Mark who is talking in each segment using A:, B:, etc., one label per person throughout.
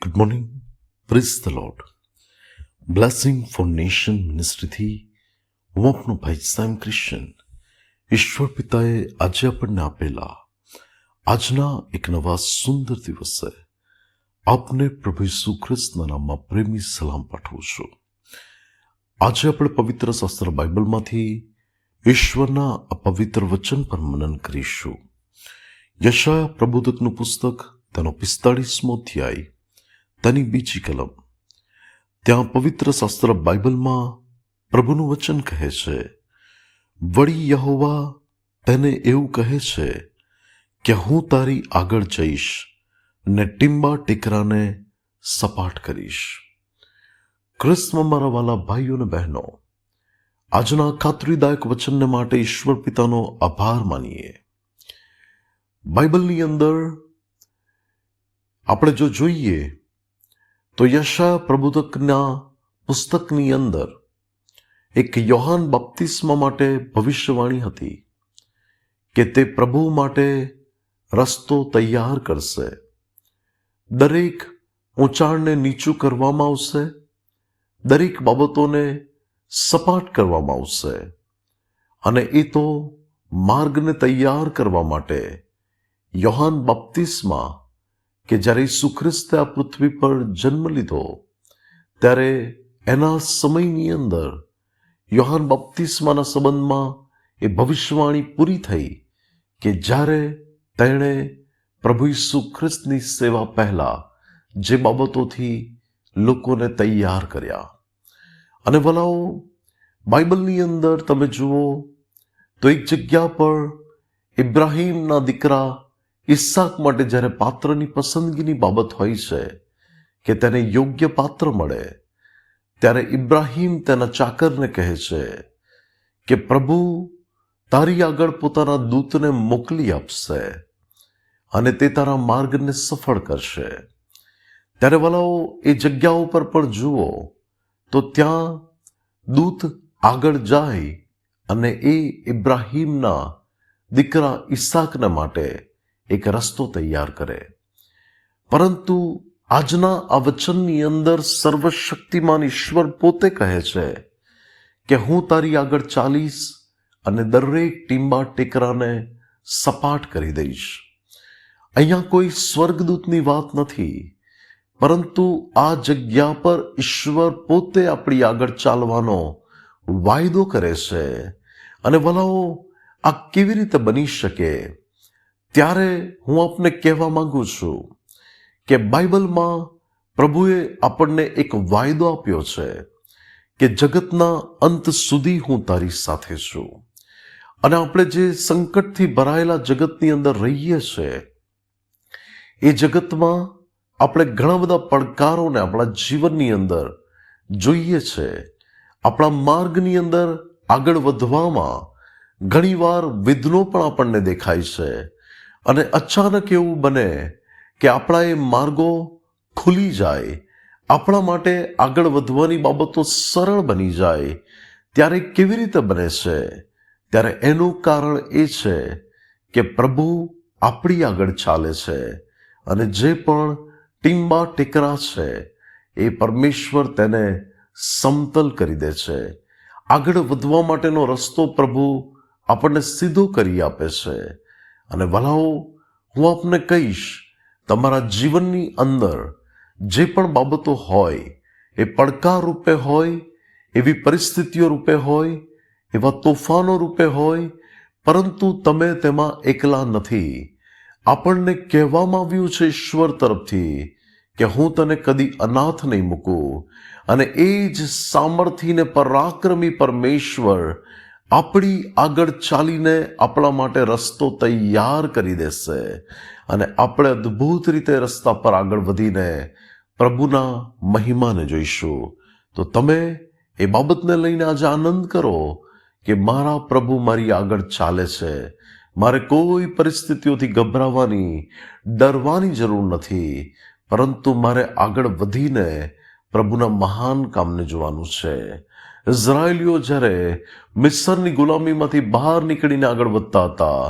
A: Good morning praise the Lord blessing for nation મિનિસ્ટ્રીથી હું આપનો ભાઈ સેમ ક્રિશ્ચન ઈશ્વર પિતાએ આજે આપણને આપેલા આજના એક નવા સુંદર દિવસે આપને પ્રભુ ઈસુ ખ્રિસ્તના નામમાં પ્રેમી સલામ પાઠવું છું આજે આપણે પવિત્ર શાસ્ત્ર બાઇબલમાંથી ઈશ્વરના આ પવિત્ર વચન પર મનન કરીશું યશાયા પ્રબોધકનું પુસ્તક તેનો પિસ્તાળીસમો અધ્યાય તેની બીજી કલમ. ત્યાં પવિત્ર શાસ્ત્ર બાઇબલમાં પ્રભુનું વચન કહે છે, વળી યહોવા તેને એવું કહે છે કે હું તારી આગળ જઈશ ને ટીમ્બા ટેકરાને સપાટ કરીશ. ક્રિસ્મ મારા વાલા ભાઈઓ અને બહેનો, આજના ખાતરીદાયક વચનને માટે ઈશ્વર પિતાનો આભાર માનીએ. બાઇબલની અંદર આપણે જો જોઈએ તો યશા પ્રબોધકના પુસ્તકની અંદર એક યોહાન બાપ્તિસ્મા માટે ભવિષ્યવાણી હતી કે તે પ્રભુ માટે રસ્તો તૈયાર કરશે. દરેક ઊંચાણને નીચું કરવામાં આવશે. દરેક બાબતોને સપાટ કરવામાં આવશે. અને એ તો માર્ગને તૈયાર કરવા માટે યોહાન બાપ્તિસ્મા કે જ્યારે ઈસુ ખ્રિસ્તે આ પૃથ્વી પર જન્મ લીધો, ત્યારે એના સમયની અંદર યોહાન બપ્તિસ્માના સંબંધમાં એ ભવિષ્યવાણી પૂરી થઈ કે જ્યારે તેણે પ્રભુ ઈસુ ખ્રિસ્તની સેવા પહેલાં જે બાબતોથી લોકોને તૈયાર કર્યા. અને વલાઓ, બાઇબલની અંદર તમે જુઓ તો એક જગ્યા પર ઇબ્રાહીમના દીકરા ઈસાક માટે જ્યારે પાત્રની પસંદગીની બાબત હોય છે કે તેને યોગ્ય પાત્ર મળે, ત્યારે ઇબ્રાહીમ તેના ચાકરને કહે છે કે, પ્રભુ, તારી આગળ પોતાના દૂતને મોકલી આપશે અને તે તારા માર્ગને સફળ કરશે. ત્યારે વાલાઓ, એ જગ્યા ઉપર પણ જુઓ, તો ત્યાં દૂત આગળ જાય અને એ ઇબ્રાહીમના દીકરા ઈસાકના માટે એક રસ્તો તૈયાર કરે. પરંતુ આજના આ વચનની અંદર સર્વશક્તિમાન ઈશ્વર પોતે કહે છે કે હું તારી આગળ ચાલીશ અને દરેક ટીંબા ટેકરાને સપાટ કરી દઈશ. અહીંયા કોઈ સ્વર્ગદૂતની વાત નથી, પરંતુ આ જગ્યા પર ઈશ્વર પોતે આપણી આગળ ચાલવાનો વાયદો કરે છે. અને વલાઓ, આ કેવી રીતે બની શકે? ત્યારે હું આપને કહેવા માંગુ છું કે બાઇબલમાં પ્રભુએ આપણને એક વાયદો આપ્યો છે કે જગતના અંત સુધી હું તારી સાથે છું. અને આપણે જે સંકટથી ભરાયેલા જગતની અંદર રહીએ છીએ એ જગતમાં આપણે ઘણા બધા પડકારોને આપણા જીવનની અંદર જોઈએ છે. આપણા માર્ગની અંદર આગળ વધવામાં ઘણીવાર વિઘ્નો પણ આપણને દેખાય છે. અને અચાનક એવું બને કે આપણા એ માર્ગો ખુલી જાય, આપણા માટે આગળ વધવાની બાબતો સરળ બની જાય, ત્યારે કેવી રીતે બને છે? ત્યારે એનું કારણ એ છે કે પ્રભુ આપણી આગળ ચાલે છે અને જે પણ ટીમ્બા ટેકરા છે, એ પરમેશ્વર તેને સમતલ કરી દે છે. આગળ વધવા માટેનો રસ્તો પ્રભુ આપણને સીધો કરી આપે છે. અને વલાઓ, હું આપને કહીશ, તમારા જીવનની અંદર જે પણ બાબતો હોય, એ પડકાર રૂપે હોય, એવી પરિસ્થિતિઓ રૂપે હોય, એવા તોફાનો રૂપે હોય, પરંતુ તમે તેમાં એકલા નથી. આપણને કહેવામાં આવ્યું છે ઈશ્વર તરફથી કે હું તને કદી અનાથ નહીં મૂકું. અને એ જ સામર્થ્યને પરાક્રમી પરમેશ્વર આપણી આગળ ચાલીને આપણા માટે રસ્તો તૈયાર કરી દેશે અને આપણે અદ્ભુત રીતે રસ્તા પર આગળ વધીને પ્રભુના મહિમાને જોઈશું. તો તમે એ બાબતને લઈને આજે આનંદ કરો કે મારા પ્રભુ મારી આગળ ચાલે છે. મારે કોઈ પરિસ્થિતિઓથી ગભરાવાની, ડરવાની જરૂર નથી, પરંતુ મારે આગળ વધીને પ્રભુના મહાન કામને જોવાનું છે. ઇઝરાયેલીઓ જ્યારે મિસરની ગુલામીમાંથી બહાર નીકળીને આગળ વધતા હતા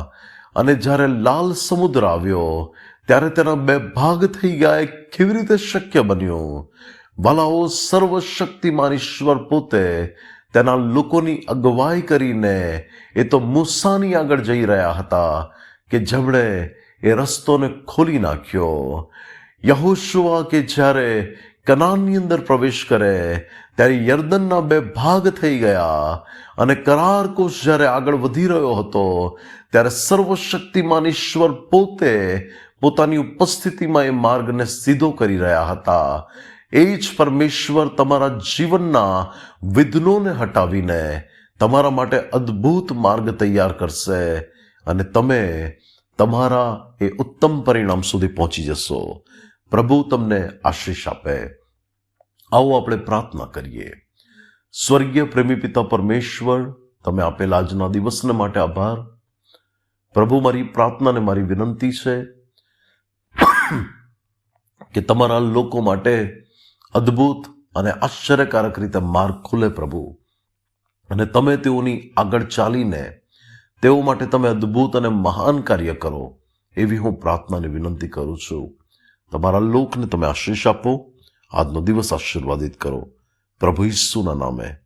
A: અને જ્યારે લાલ સમુદ્ર આવ્યો, ત્યારે તેના બે ભાગ થઈ ગયા. કેવી રીતે શક્ય બન્યું? વાલાઓ સર્વશક્તિમાન ઈશ્વર પોતે તેના લોકોની અગવાઈ કરીને એ તો મૂસાની આગળ જઈ રહ્યા હતા કે જેમણે એ રસ્તોને ખોલી નાખ્યો. યહોશુઆ કે જ્યારે કનાનની અંદર પ્રવેશ કરે, ત્યારે યર્દનના બે ભાગ થઈ ગયા. અને કરાર કોષ જ્યારે આગળ વધી રહ્યો હતો, ત્યારે સર્વશક્તિમાન ઈશ્વર પોતે પોતાની ઉપસ્થિતિમાં એ માર્ગને સીધો કરી રહ્યા હતા. એ જ પરમેશ્વર તમારા જીવનના વિઘ્નોને હટાવીને તમારા માટે અદ્ભુત માર્ગ તૈયાર કરશે અને તમે તમારા એ ઉત્તમ પરિણામ સુધી પહોંચી જશો. પ્રભુ તમને આશીષ આપે. આવો આપણે પ્રાર્થના કરીએ. સ્વર્ગીય પ્રેમી પિતા પરમેશ્વર, તમે આપેલા આજના દિવસને માટે આભાર. પ્રભુ, મારી પ્રાર્થનાને મારી વિનંતી છે કે તમારા લોકો માટે અદ્ભુત અને આશ્ચર્યકારક રીતે માર્ગ ખુલે પ્રભુ. અને તમે તેઓની આગળ ચાલીને તેઓ માટે તમે અદ્ભુત અને મહાન કાર્ય કરો એવી હું પ્રાર્થનાની વિનંતી કરું છું. તમારા લોકને તમે આશીષ આપો. આજનો દિવસ આશીર્વાદિત કરો. પ્રભુ ઈસુના નામે.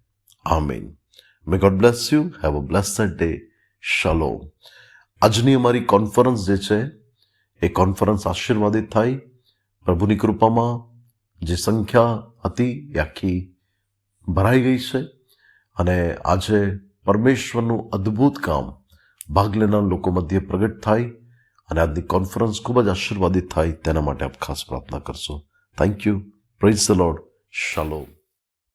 A: આમીન. May God bless you have a blessed day shalom આજની અમારી કોન્ફરન્સ જે છે, એ કોન્ફરન્સ આશીર્વાદિત થાય. પ્રભુની કૃપામાં જે સંખ્યા હતી, એ આખી ભરાઈ ગઈ છે. અને આજે પરમેશ્વરનું અદ્ભુત કામ ભાગ લેનાર લોકો મધ્યે પ્રગટ થાય અને આજની કોન્ફરન્સ ખૂબ જ આશીર્વાદિત થાય. તેના માટે આપ ખાસ પ્રાર્થના કરશો. Thank you praise the Lord shalom